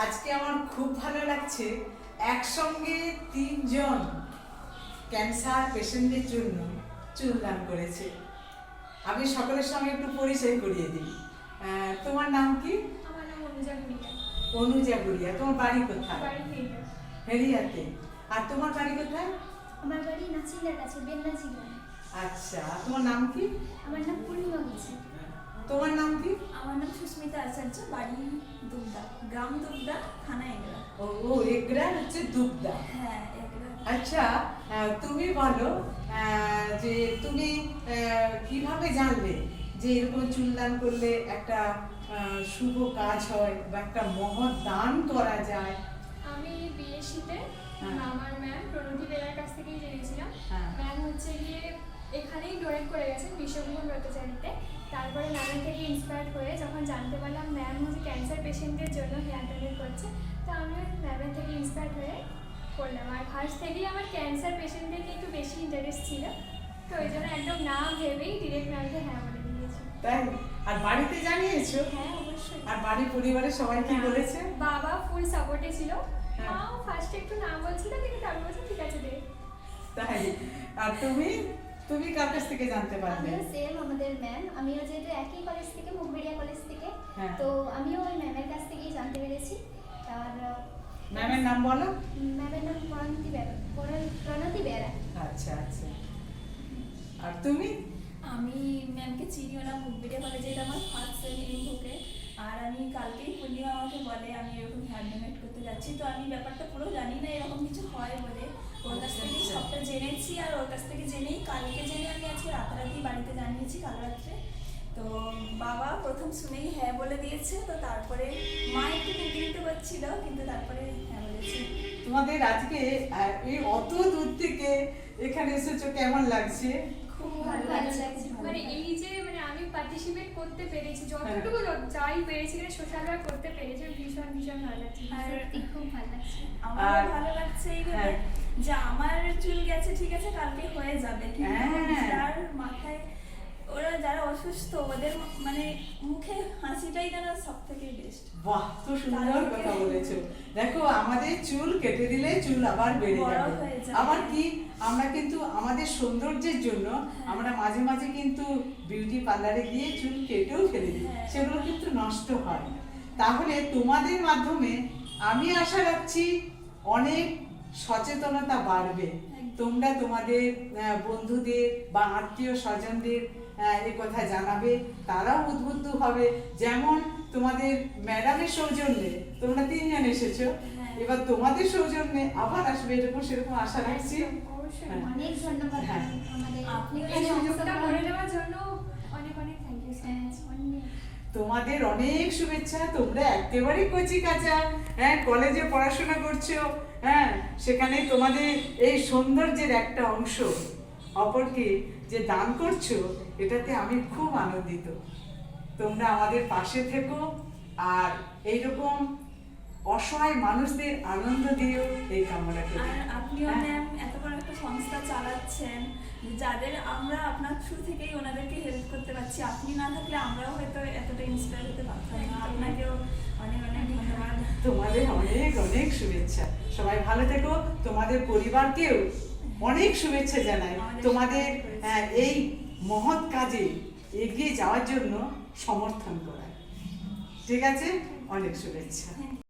আজকে আমার খুব ভালো লাগছে। একসঙ্গে তিনজন ক্যান্সার পেশেন্টদের জন্য চুল দান করেছে। আমি সকলের সঙ্গে একটু পরিচয় করিয়ে দিই। তোমার নাম কি? আমার নাম অনুজা ভুইয়া। অনুজা বুড়িয়া তোমার বাড়ি কোথায়? হেরিয়াতে আর তোমার বাড়ি কোথায়? আমার বাড়ি নাচিন্দার কাছে গ্রামে আচ্ছা তোমার নাম কি? আমার নাম পূর্ণিমা বলছি। তোমার নাম কি? আমার নাম সুস্মিতা আচার্য বাড়ি দুবদা গ্রাম দুবদা থানা এগরা। ও এগরা হচ্ছে দুবদা। হ্যাঁ আচ্ছা তুমি বলো যে তুমি কীভাবে জানলে যে এরকম চুলদান করলে একটা শুভ কাজ হয় বা একটা মহৎ দান করা যায়? আমি বিএসসিতে হ্যাঁ। আমার ম্যাম প্রণতি বেলার কাছ থেকেই জেনেছিলাম। ম্যাম হচ্ছে গিয়ে এখানেই ডোনেট করে গেছেন বিশ্বভূষণ ব্রতচারীতে তারপরে ম্যামের থেকে ইন্সপায়ার্ড হয়ে যখন জানতে পারলাম ম্যাম হচ্ছে ক্যান্সার পেশেন্টদের জন্য হেয়ার ডোনেট করছে তো আমি ম্যামের থেকে ইন্সপায়ার্ড হয়ে করলাম। আর ফার্স্ট থেকেই আমার ক্যান্সার পেশেন্টদের নিয়ে একটু বেশি ইন্টারেস্ট ছিল তো ওই জন্য একদম না ভেবেই ডিরেক্ট ম্যামকে হ্যাঁ বলে দিয়েছি। তাই আর বাড়িতে জানিয়েছো? হ্যাঁ অবশ্যই। আর বাড়ির পরিবারের সবাই কি বলেছে? বাবা ফুল সাপোর্টে ছিল। হ্যাঁ। মাও ফার্স্টে একটু না বলছিল কিন্তু তারপর বলছে ঠিক আছে দে। তাই? আর তুমি? তুমি কার কাছ থেকে জানতে পারলে সেম আমাদের ম্যাম আমিও যেহেতু একই কলেজ থেকে মুখবেড়িয়া কলেজ থেকে হ্যাঁ। তো আমিও ওই ম্যামের কাছ থেকেই জানতে পেরেছি। আর ম্যামের নাম বলো। ম্যামের নাম প্রণতি বেরা প্রণ- প্রণতি বেরা। আচ্ছা আচ্ছা। আর তুমি? আমি ম্যামকে চিনি ওরা মুখবিড়ে কলেজে এটা আমার ফার্স্ট সেম ইনভোকে আর আমি কালকেই পূর্ণিমা আমাকে বলে আমি এরকম হেয়ার ডোনেট করতে যাচ্ছি। তো আমি ব্যাপারটা পুরো জানি না এরকম কিছু হয় বলে। ওর কাছ থেকেই আচ্ছা। সবটা জেনেছি আর ওর কাছ থেকে জেনেই কালকে জেনে আমি আজকে রাতারাতি বাড়িতে জানিয়েছি কাল রাত্রে। তো বাবা প্রথম শুনেই হ্যাঁ বলে দিয়েছে তো তারপরে মা একটু নিতে করছিল কিন্তু তারপরে হ্যাঁ বলেছে। তোমাদের আজকে এই অত দূর থেকে এখানে এসেছ কেমন লাগছে? খুব ভালো লাগছে। মানে এই যে মানে পার্টিসিপেট করতে পেরেছি যতটুকু যাই পেরেছি কিন্তু সোশ্যাল ওয়ার্ক করতে পেরেছি ভীষণ ভীষণ ভালো লাগছে। আর খুব ভালো লাগছে। আমার আর- ভালো লাগছে এই ভেবে হ্যাঁ। যে আমার চুল গেছে ঠিক আছে কালকে হয়ে যাবে। কিন্তু হ্যাঁ। যার মাথায় ওরা যারা অসুস্থ ওদের মানে মুখে হাসিটাই যেন সব থেকে বেস্ট বাহ তো সুন্দর কথা বলেছ। দেখো আমাদের চুল কেটে দিলে চুল আবার বেড়ে যাবে। আবার কি? আমরা কিন্তু আমাদের সৌন্দর্যের জন্য আমরা মাঝে মাঝে কিন্তু বিউটি পার্লারে গিয়ে চুল কেটেও ফেলে দিই। হ্যাঁ। সেগুলো কিন্তু নষ্ট হয় তাহলে তোমাদের মাধ্যমে আমি আশা রাখছি অনেক সচেতনতা বাড়বে। তোমরা তোমাদের বন্ধুদের বা আত্মীয় স্বজনদের এ কথা জানাবে তারাও উদ্বুদ্ধ হবে যেমন তোমাদের ম্যাডামের সৌজন্যে তোমরা তিনজন এসেছ হ্যাঁ। এবার তোমাদের সৌজন্যে আবার আসবে এরকম সেরকম আশা রাখছি অবশ্যই হ্যাঁ। অনেক ধন্যবাদ হ্যাঁ। আমাদের এই সুযোগটা করে দেওয়ার জন্য অনেক অনেক থ্যাংক ইউ সো মাচ অনেক তোমাদের অনেক শুভেচ্ছা তোমরা একেবারে কচি কাঁচা হ্যাঁ কলেজে পড়াশোনা করছ হ্যাঁ সেখানে তোমাদের এই সৌন্দর্যের একটা অংশ অপরকে যে দান করছ এটাতে আমি খুব আনন্দিত তোমরা আমাদের পাশে থেকো আর এইরকম অসহায় মানুষদের আনন্দ দিও এই কামনা করি আর আপনিও। ম্যাম এত বড় একটা সংস্থা চালাচ্ছেন যাদের আমরা আপনার পারছি আপনি না থাকলে আমরাও হয়তো এতটা ইন্সপায়ার হতে পারতাম না। আপনাকেও অনেক অনেক ধন্যবাদ। তোমাদের অনেক অনেক শুভেচ্ছা। সবাই ভালো থেকো। তোমাদের পরিবারকেও অনেক শুভেচ্ছা জানাই। তোমাদের শুভেচ্ছা। এই মহৎ কাজে এগিয়ে যাওয়ার জন্য সমর্থন করায় ঠিক আছে? অনেক শুভেচ্ছা।